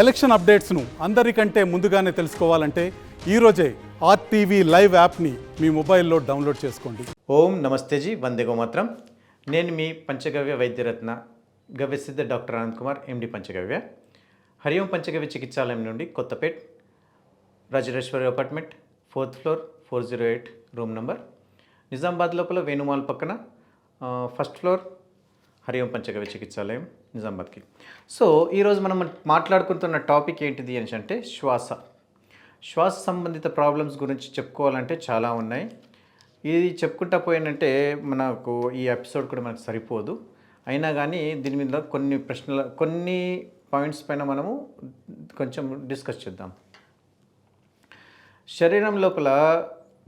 Election అప్డేట్స్ను అందరికంటే ముందుగానే తెలుసుకోవాలంటే ఈరోజే ఆర్టీవీ లైవ్ యాప్ని మీ మొబైల్లో డౌన్లోడ్ చేసుకోండి. ఓం నమస్తే జీ వందే గోమాత్రం నేను మీ పంచగవ్య వైద్యరత్న గవ్యసిద్ధ డాక్టర్ ఆనంద్ కుమార్ ఎండి పంచగవ్య. హరిఓం పంచగవ్య చికిత్సాలయం నుండి Kothapet Rajeshwari apartment fourth floor four zero eight room number. Nizamabad లోపల వేణుమాల్ పక్కన ఫస్ట్ ఫ్లోర్ హరిఓం పంచగవ్య చికిత్సాలయం నిజామాబాద్కి. సో ఈరోజు మనం మాట్లాడుకుంటున్న టాపిక్ ఏంటిది అని అంటే శ్వాస. శ్వాస సంబంధిత ప్రాబ్లమ్స్ గురించి చెప్పుకోవాలంటే చాలా ఉన్నాయి. ఇది చెప్పుకుంటా పోయినంటే మనకు ఈ ఎపిసోడ్ కూడా మనకు సరిపోదు. అయినా కానీ దీని మీద కొన్ని ప్రశ్నల కొన్ని పాయింట్స్ పైన మనము కొంచెం డిస్కస్ చేద్దాం. శరీరం లోపల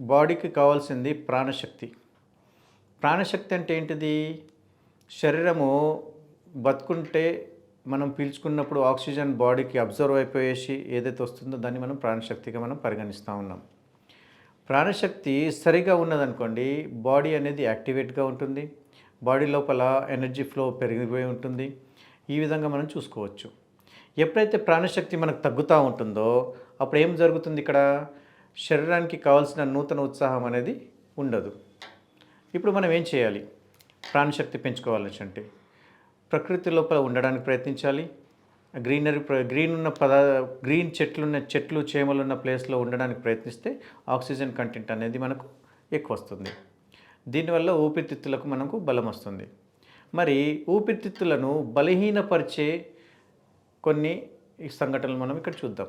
బాడీకి కావాల్సింది ప్రాణశక్తి. ప్రాణశక్తి అంటే ఏంటిది? శరీరము బతుకుంటే మనం పీల్చుకున్నప్పుడు ఆక్సిజన్ బాడీకి అబ్జర్వ్ అయిపోయేసి ఏదైతే వస్తుందో దాన్ని మనం ప్రాణశక్తిగా మనం పరిగణిస్తూ ఉన్నాం. ప్రాణశక్తి సరిగా ఉన్నదనుకోండి బాడీ అనేది యాక్టివేట్గా ఉంటుంది. బాడీ లోపల ఎనర్జీ ఫ్లో పెరిగిపోయి ఉంటుంది. ఈ విధంగా మనం చూసుకోవచ్చు. ఎప్పుడైతే ప్రాణశక్తి మనకు తగ్గుతూ ఉంటుందో అప్పుడు ఏం జరుగుతుంది ఇక్కడ? శరీరానికి కావాల్సిన నూతన ఉత్సాహం అనేది ఉండదు. ఇప్పుడు మనం ఏం చేయాలి? ప్రాణశక్తి పెంచుకోవాలని అంటే. ప్రకృతి లోపల ఉండడానికి ప్రయత్నించాలి. గ్రీనరీ ప్ర- గ్రీన్ ఉన్న పదా గ్రీన్ చెట్లున్న చెట్లు చేమలు ఉన్న ప్లేస్లో ఉండడానికి ప్రయత్నిస్తే ఆక్సిజన్ కంటెంట్ అనేది మనకు ఎక్కువ వస్తుంది. దీనివల్ల ఊపిరితిత్తులకు మనకు బలం వస్తుంది. మరి ఊపిరితిత్తులను బలహీనపరిచే కొన్ని సంఘటనలు మనం ఇక్కడ చూద్దాం.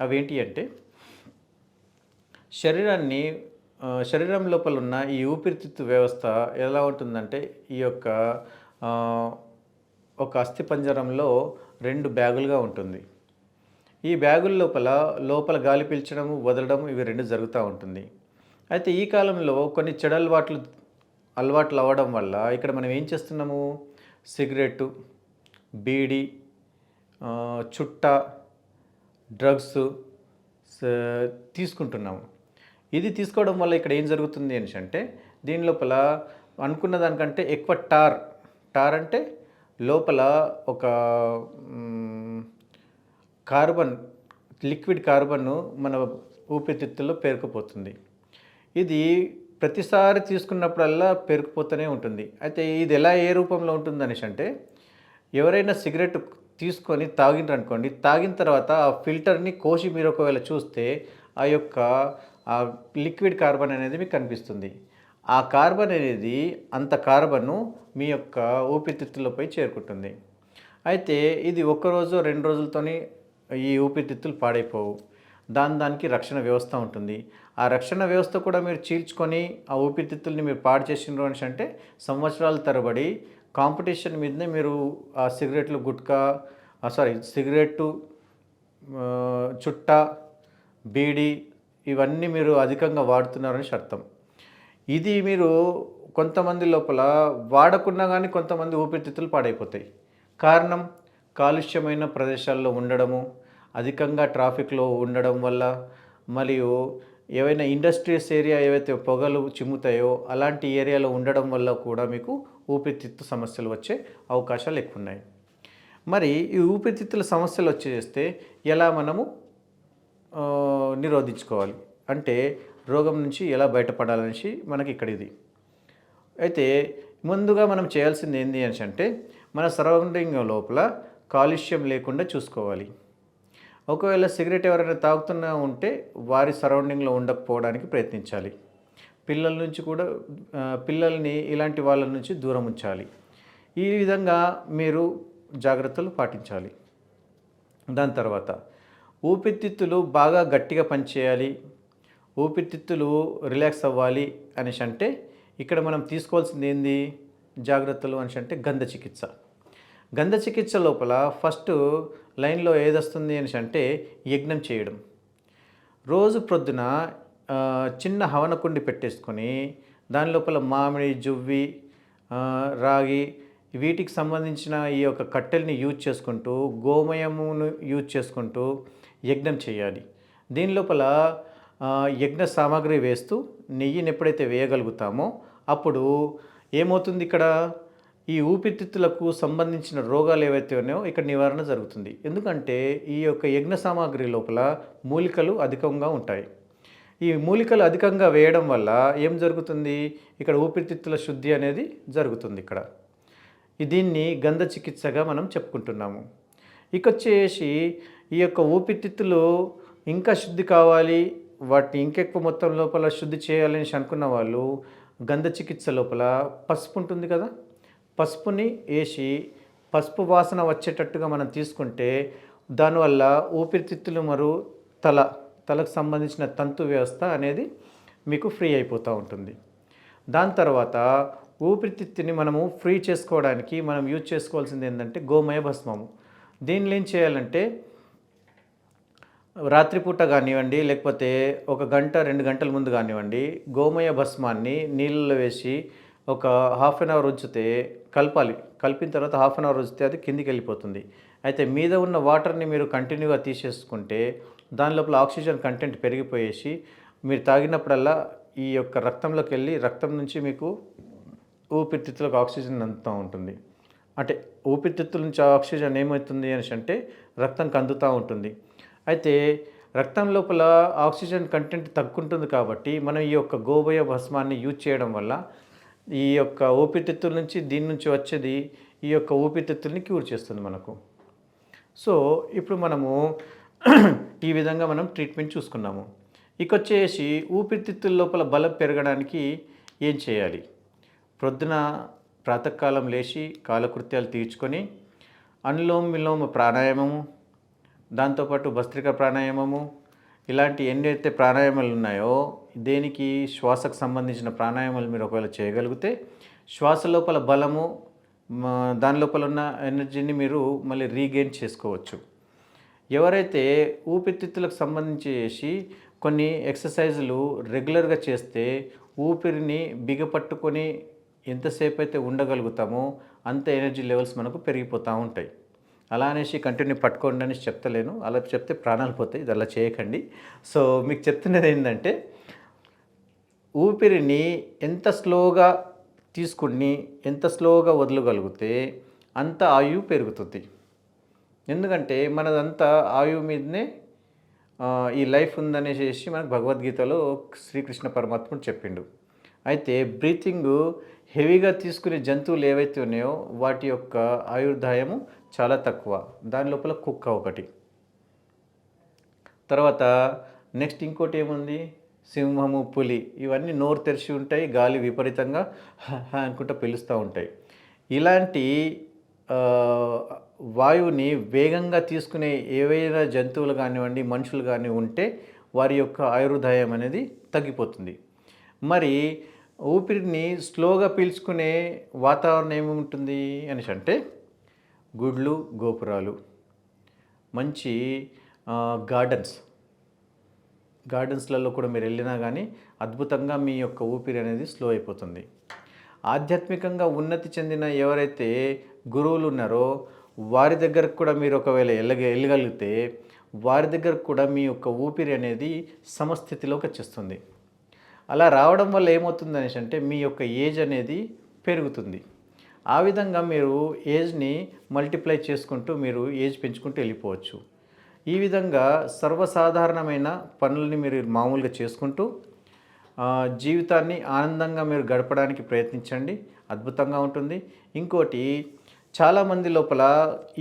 అవేంటి అంటే శరీరాన్ని శరీరం లోపల ఉన్న ఈ ఊపిరితిత్తు వ్యవస్థ ఎలా ఉంటుందంటే ఈ యొక్క ఒక అస్థిపంజరంలో రెండు బ్యాగులుగా ఉంటుంది. ఈ బ్యాగుల లోపల లోపల గాలి పీల్చడం వదలడం ఇవి రెండు జరుగుతూ ఉంటుంది. అయితే ఈ కాలంలో కొన్ని చెడు అలవాట్లు అలవాట్లు అవ్వడం వల్ల ఇక్కడ మనం ఏం చేస్తున్నాము? సిగరెట్టు బీడి చుట్ట డ్రగ్స్ తీసుకుంటున్నాము. ఇది తీసుకోవడం వల్ల ఇక్కడ ఏం జరుగుతుంది అని అంటే దీని లోపల అనుకున్న దానికంటే ఎక్కువ టార్ టార్ అంటే లోపల ఒక కార్బన్ లిక్విడ్ కార్బన్ మన ఊపిరితిత్తుల్లో పేరుకుపోతుంది. ఇది ప్రతిసారి తీసుకున్నప్పుడల్లా పేరుకుపోతూనే ఉంటుంది. అయితే ఇది ఎలా ఏ రూపంలో ఉంటుంది అనేసి అంటే ఎవరైనా సిగరెట్ తీసుకొని తాగిండ్రు అనుకోండి తాగిన తర్వాత ఆ ఫిల్టర్ని కోసి మీరు ఒకవేళ చూస్తే ఆ యొక్క ఆ లిక్విడ్ కార్బన్ అనేది మీకు కనిపిస్తుంది. ఆ కార్బన్ అనేది అంత కార్బన్ను మీ యొక్క ఊపిరితిత్తులపై చేరుకుంటుంది. అయితే ఇది ఒక్కరోజు రెండు రోజులతోని ఈ ఊపిరితిత్తులు పాడైపోవు. దాని దానికి రక్షణ వ్యవస్థ ఉంటుంది. ఆ రక్షణ వ్యవస్థ కూడా మీరు చీల్చుకొని ఆ ఊపిరితిత్తుల్ని మీరు పాడు చేసినారు అనేసి అంటే సంవత్సరాల తరబడి కాంపిటీషన్ మీదనే మీరు ఆ సిగరెట్లు గుట్కా సారీ సిగరెట్టు చుట్ట బీడీ ఇవన్నీ మీరు అధికంగా వాడుతున్నారని అర్థం ఇది మీరు కొంతమంది లోపల వాడకుండా కానీ కొంతమంది ఊపిరితిత్తులు పాడైపోతాయి. కారణం? కాలుష్యమైన ప్రదేశాల్లో ఉండడము అధికంగా ట్రాఫిక్లో ఉండడం వల్ల మరియు ఏవైనా ఇండస్ట్రియస్ ఏరియా ఏవైతే పొగలు చిమ్ముతాయో అలాంటి ఏరియాలో ఉండడం వల్ల కూడా మీకు ఊపిరితిత్తు సమస్యలు వచ్చే అవకాశాలు ఎక్కువ ఉన్నాయి మరి ఈ ఊపిరితిత్తుల సమస్యలు వచ్చేస్తే ఎలా మనము నిరోధించుకోవాలి. అంటే రోగం నుంచి ఎలా బయటపడాలనేసి మనకి ఇక్కడ ఇది. అయితే ముందుగా మనం చేయాల్సింది ఏంటి అని అంటే మన సరౌండింగ్ లోపల కాలుష్యం లేకుండా చూసుకోవాలి. ఒకవేళ సిగరెట్ ఎవరైనా తాగుతున్నా ఉంటే వారి సరౌండింగ్లో ఉండకపోవడానికి ప్రయత్నించాలి. పిల్లల నుంచి కూడా పిల్లల్ని ఇలాంటి వాళ్ళ నుంచి దూరం ఉంచాలి. ఈ విధంగా మీరు జాగ్రత్తలు పాటించాలి. దాని తర్వాత ఊపిరితిత్తులు బాగా గట్టిగా పనిచేయాలి. ఊపిరితిత్తులు రిలాక్స్ అవ్వాలి అనేసి అంటే ఇక్కడ మనం తీసుకోవాల్సింది ఏంది? జాగ్రత్తలు అనేసి అంటే గంధ చికిత్స. గంధ చికిత్స లోపల ఫస్ట్ లైన్లో ఏదొస్తుంది అనేసి అంటే యజ్ఞం చేయడం. రోజు ప్రొద్దున చిన్న హవనకుండి పెట్టేసుకొని దాని లోపల మామిడి జువ్వి రాగి వీటికి సంబంధించిన ఈ యొక్క కట్టెల్ని యూజ్ చేసుకుంటూ గోమయమును యూజ్ చేసుకుంటూ యజ్ఞం చేయాలి. దీని లోపల యజ్ఞ సామాగ్రి వేస్తూ నెయ్యిని ఎప్పుడైతే వేయగలుగుతామో అప్పుడు ఏమవుతుంది ఇక్కడ? ఈ ఊపిరితిత్తులకు సంబంధించిన రోగాలు ఏవైతే ఉన్నాయో ఇక్కడ నివారణ జరుగుతుంది. ఎందుకంటే ఈ యొక్క యజ్ఞ సామాగ్రి లోపల మూలికలు అధికంగా ఉంటాయి. ఈ మూలికలు అధికంగా వేయడం వల్ల ఏం జరుగుతుంది? ఇక్కడ ఊపిరితిత్తుల శుద్ధి అనేది జరుగుతుంది ఇక్కడ. దీన్ని గంధ చికిత్సగా మనం చెప్పుకుంటున్నాము. ఇక వచ్చేసి ఈ యొక్క ఊపిరితిత్తులు ఇంకా శుద్ధి కావాలి వాటిని ఇంకెక్కువ మొత్తం లోపల శుద్ధి చేయాలని అనుకున్న వాళ్ళు గంధ చికిత్స లోపల పసుపు ఉంటుంది కదా పసుపుని వేసి పసుపు వాసన వచ్చేటట్టుగా మనం తీసుకుంటే దానివల్ల ఊపిరితిత్తులు మరు తల తలకు సంబంధించిన తంతు వ్యవస్థ అనేది మీకు ఫ్రీ అయిపోతూ ఉంటుంది. దాని తర్వాత ఊపిరితిత్తుని మనము ఫ్రీ చేసుకోవడానికి మనం యూజ్ చేసుకోవాల్సింది ఏంటంటే గోమయ భస్మము దీనిలో ఏం చేయాలంటే రాత్రిపూట కానివ్వండి లేకపోతే ఒక గంట రెండు గంటల ముందు కానివ్వండి గోమయ భస్మాన్ని నీళ్ళలో వేసి ఒక హాఫ్ అన్ అవర్ ఉంచితే కలపాలి. కలిపిన తర్వాత హాఫ్ అన్ అవర్ ఉంచితే అది కిందికి వెళ్ళిపోతుంది. అయితే మీద ఉన్న వాటర్ని మీరు కంటిన్యూగా తీసేసుకుంటే దాని లోపల ఆక్సిజన్ కంటెంట్ పెరిగిపోయేసి మీరు తాగినప్పుడల్లా ఈ యొక్క రక్తంలోకి వెళ్ళి రక్తం నుంచి మీకు ఊపిరితిత్తులకు ఆక్సిజన్ అందుతూ ఉంటుంది. అంటే ఊపిరితిత్తుల నుంచి ఆక్సిజన్ ఏమవుతుంది అనేసి అంటే రక్తంకి అందుతూ ఉంటుంది. అయితే రక్తం లోపల ఆక్సిజన్ కంటెంట్ తగ్గుంటుంది కాబట్టి మనం ఈ యొక్క గోబయ భస్మాన్ని యూజ్ చేయడం వల్ల ఈ యొక్క ఊపిరితిత్తుల నుంచి దీని నుంచి వచ్చేది ఈ యొక్క ఊపిరితిత్తుల్ని క్యూర్ చేస్తుంది మనకు. సో ఇప్పుడు మనము ఈ విధంగా మనం ట్రీట్మెంట్ చూసుకున్నాము. ఇక వచ్చేసి ఊపిరితిత్తుల లోపల బలం పెరగడానికి ఏం చేయాలి? ప్రొద్దున ప్రాతకాలం లేచి కాలకృత్యాలు తీర్చుకొని అనులోమ విలోమ ప్రాణాయామము దాంతోపాటు భస్త్రిక ప్రాణాయామము ఇలాంటి ఎన్నైతే ప్రాణాయామాలు ఉన్నాయో దేనికి శ్వాసకు సంబంధించిన ప్రాణాయామాలు మీరు ఒకవేళ చేయగలిగితే శ్వాస లోపల బలము దాని లోపల ఉన్న ఎనర్జీని మీరు మళ్ళీ రీగెయిన్ చేసుకోవచ్చు. ఎవరైతే ఊపిరితిత్తులకు సంబంధించి చేసి కొన్ని ఎక్సర్సైజులు రెగ్యులర్గా చేస్తే ఊపిరిని బిగపట్టుకొని ఎంతసేపు అయితే ఉండగలుగుతామో అంత ఎనర్జీ లెవెల్స్ మనకు పెరిగిపోతూ ఉంటాయి. అలా అనేసి కంటిన్యూ పట్టుకోండి అనేసి చెప్తలేను. అలా చెప్తే ప్రాణాలు పోతాయి. ఇది అలా చేయకండి. సో మీకు చెప్తున్నది ఏంటంటే ఊపిరిని ఎంత స్లోగా తీసుకుని ఎంత స్లోగా వదలగలిగితే అంత ఆయువు పెరుగుతుంది. ఎందుకంటే మనదంతా ఆయువు మీదనే ఈ లైఫ్ ఉందనేసి మనకు భగవద్గీతలో శ్రీకృష్ణ పరమాత్ముడు చెప్పిండు. అయితే బ్రీతింగ్ హెవీగా తీసుకునే జంతువులు ఏవైతే ఉన్నాయో వాటి యొక్క ఆయుర్దాయము చాలా తక్కువ. దాని లోపల కుక్క ఒకటి. తర్వాత నెక్స్ట్ ఇంకోటి ఏముంది? సింహము పులి ఇవన్నీ నోరు తెరిచి ఉంటాయి గాలి విపరీతంగా అనుకుంటా అనుకుంటూ పిలుస్తూ ఉంటాయి. ఇలాంటి వాయువుని వేగంగా తీసుకునే ఏవైనా జంతువులు కానివ్వండి మనుషులు కానీ ఉంటే వారి యొక్క ఆయుర్దాయం అనేది తగ్గిపోతుంది. మరి ఊపిరిని స్లోగా పీల్చుకునే వాతావరణం ఏముంటుంది అనేసి అంటే గుడ్లు గోపురాలు. మంచి గార్డెన్స్ గార్డెన్స్లలో కూడా మీరు వెళ్ళినా కానీ అద్భుతంగా మీ యొక్క ఊపిరి అనేది స్లో అయిపోతుంది. ఆధ్యాత్మికంగా ఉన్నతి చెందిన ఎవరైతే గురువులు ఉన్నారో వారి దగ్గరకు కూడా మీరు ఒకవేళ వెళ్ళగ వెళ్ళగలిగితే వారి దగ్గరకు కూడా మీ యొక్క ఊపిరి అనేది సమస్థితిలోకి వచ్చేస్తుంది. అలా రావడం వల్ల ఏమవుతుంది అనేసి అంటే మీ యొక్క ఏజ్ అనేది పెరుగుతుంది. ఆ విధంగా మీరు ఏజ్ని మల్టిప్లై చేసుకుంటూ మీరు ఏజ్ పెంచుకుంటూ వెళ్ళిపోవచ్చు. ఈ విధంగా సర్వసాధారణమైన పనులని మీరు మామూలుగా చేసుకుంటూ జీవితాన్ని ఆనందంగా మీరు గడపడానికి ప్రయత్నించండి. అద్భుతంగా ఉంటుంది. ఇంకోటి చాలామంది లోపల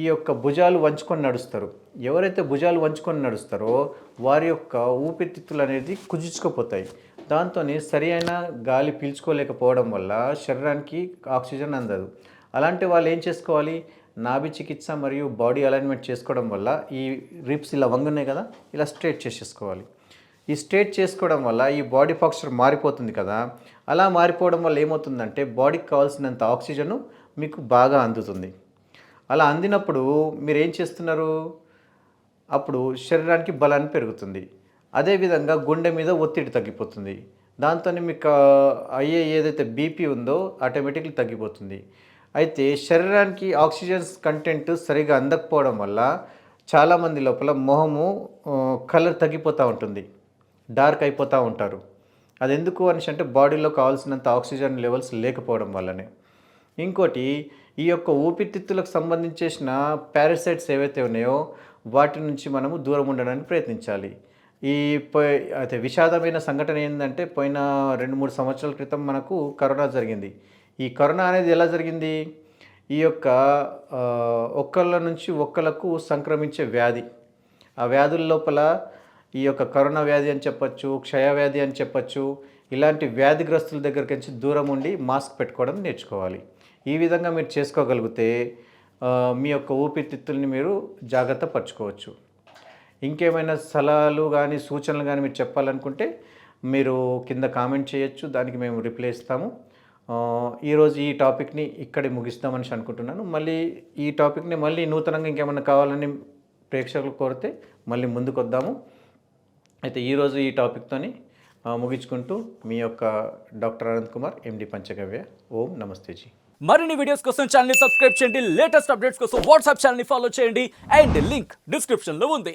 ఈ యొక్క భుజాలు వంచుకొని నడుస్తారు. ఎవరైతే భుజాలు వంచుకొని నడుస్తారో వారి యొక్క ఊపిరితిత్తులు అనేది కుజించుకుపోతాయి. దాంతో సరి అయిన గాలి పీల్చుకోలేకపోవడం వల్ల శరీరానికి ఆక్సిజన్ అందదు. అలాంటి వాళ్ళు ఏం చేసుకోవాలి? నాభి చికిత్స మరియు బాడీ అలైన్మెంట్ చేసుకోవడం వల్ల ఈ రిప్స్ ఇలా వంగున్నాయి కదా ఇలా స్ట్రేట్ చేసేసుకోవాలి. ఈ స్ట్రేట్ చేసుకోవడం వల్ల ఈ బాడీ పాక్చర్ మారిపోతుంది కదా అలా మారిపోవడం వల్ల ఏమవుతుందంటే బాడీకి కావాల్సినంత ఆక్సిజన్ మీకు బాగా అందుతుంది. అలా అందినప్పుడు మీరు ఏం చేస్తున్నారు? అప్పుడు శరీరానికి బలాన్ని పెరుగుతుంది. అదేవిధంగా గుండె మీద ఒత్తిడి తగ్గిపోతుంది. దాంతో మీకు అయ్యే ఏదైతే బీపీ ఉందో ఆటోమేటిక్లీ తగ్గిపోతుంది. అయితే శరీరానికి ఆక్సిజన్ కంటెంట్ సరిగా అందకపోవడం వల్ల చాలామంది లోపల మొహము కలర్ తగ్గిపోతూ ఉంటుంది. డార్క్ అయిపోతూ ఉంటారు. అది ఎందుకు అనేసి అంటే బాడీలో కావాల్సినంత ఆక్సిజన్ లెవెల్స్ లేకపోవడం వల్లనే. ఇంకోటి ఈ యొక్క ఊపిరితిత్తులకు సంబంధించేసిన పారాసైట్స్ ఏవైతే ఉన్నాయో వాటి నుంచి మనము దూరం ఉండడానికి ప్రయత్నించాలి. ఈ అయితే విషాదమైన సంఘటన ఏంటంటే పోయిన రెండు మూడు సంవత్సరాల క్రితం మనకు కరోనా జరిగింది. ఈ కరోనా అనేది ఎలా జరిగింది? ఈ యొక్క ఒక్కళ్ళ నుంచి ఒక్కళ్ళకు సంక్రమించే వ్యాధి. ఆ వ్యాధుల లోపల ఈ యొక్క కరోనా వ్యాధి అని చెప్పచ్చు క్షయ వ్యాధి అని చెప్పచ్చు ఇలాంటి వ్యాధిగ్రస్తుల దగ్గరికి నుంచి దూరం ఉండి మాస్క్ పెట్టుకోవడం నేర్చుకోవాలి. ఈ విధంగా మీరు చేసుకోగలిగితే మీ యొక్క ఊపిరితిత్తుల్ని మీరు జాగ్రత్త పరచుకోవచ్చు. ఇంకేమైనా సలహాలు కానీ సూచనలు కానీ మీరు చెప్పాలనుకుంటే మీరు కింద కామెంట్ చేయొచ్చు. దానికి మేము రిప్లై ఇస్తాము. ఈరోజు ఈ టాపిక్ని ఇక్కడే ముగిస్తామని అనుకుంటున్నాను. మళ్ళీ ఈ టాపిక్ని మళ్ళీ నూతనంగా ఇంకేమైనా కావాలని ప్రేక్షకులు కోరితే మళ్ళీ ముందుకు వద్దాము అయితే ఈరోజు ఈ టాపిక్తోని ముగించుకుంటూ మీ యొక్క డాక్టర్ అనంత్ కుమార్ ఎండి పంచగవ్య. ఓం నమస్తేజీ. మరిన్ని వీడియోస్ కోసం ఛానల్ సబ్స్క్రైబ్ చేయండి. లేటెస్ట్ అప్డేట్స్ కోసం వాట్సాప్ ఛానల్ ఫాలో చేయండి. అండ్ లింక్ డిస్క్రిప్షన్లో ఉంది.